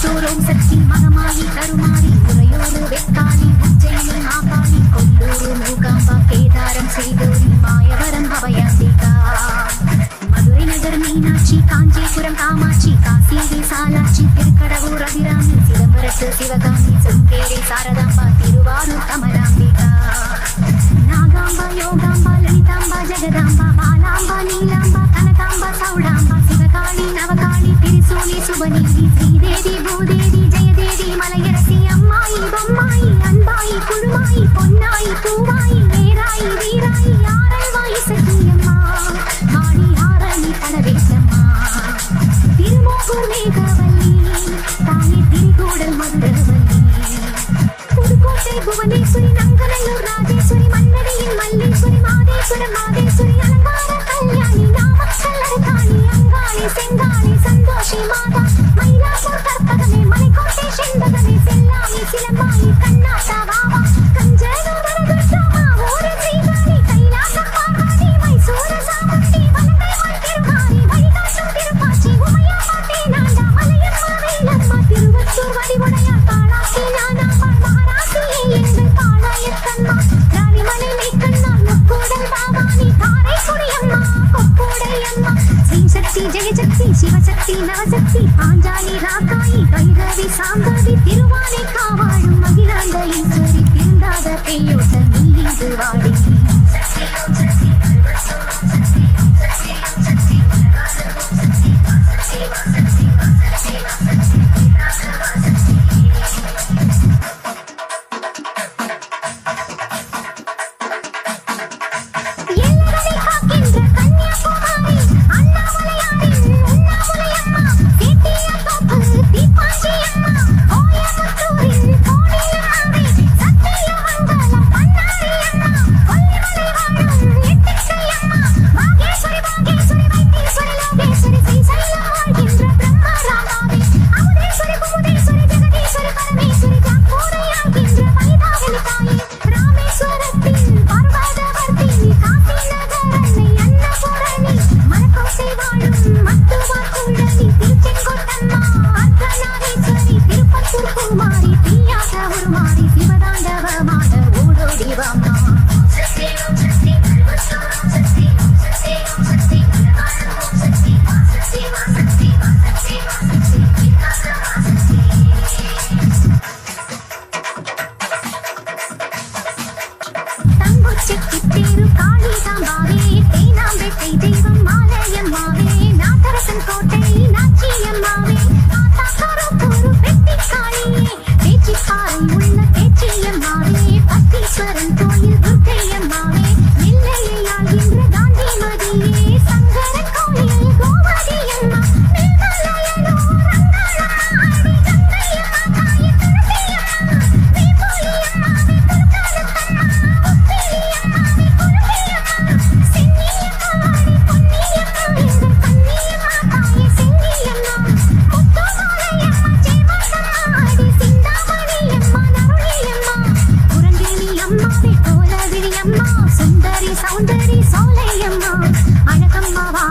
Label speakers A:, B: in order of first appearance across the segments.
A: சூரம் சக்தி மகமாயி கருமாரி உரையோடு வெக்காளி உச்சையில் நாகாளி கொல்லூரு மூகாம்பா கேதாரம் செய்தோரி மாயவரம் அபயாசிகா மதுரை நகர் மீனாட்சி காஞ்சிபுரம் காமாட்சி காசிவி சாலாட்சி திருக்கடவூர் அபிராமி சிதம்பரத்து சிவகாமி சுங்கேரி சாரதாம்பா திருவாரூர் கமராமி புவனேஸ்வரி ராஜேஸ்வரி மாதேஸ்வரி அலங்கார கல்யாணி நாமக்கல் அங்காளி செங்காளி சந்தோஷி மா சிவசக்தி நவசக்தி பாஞ்சாலி ராக்காயி கைரவி சாம்பவி
B: சுந்தரி Soundari Solaiyamma. அழகம்மாவா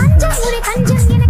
B: Tanjung, gurih Tanjung,
A: gini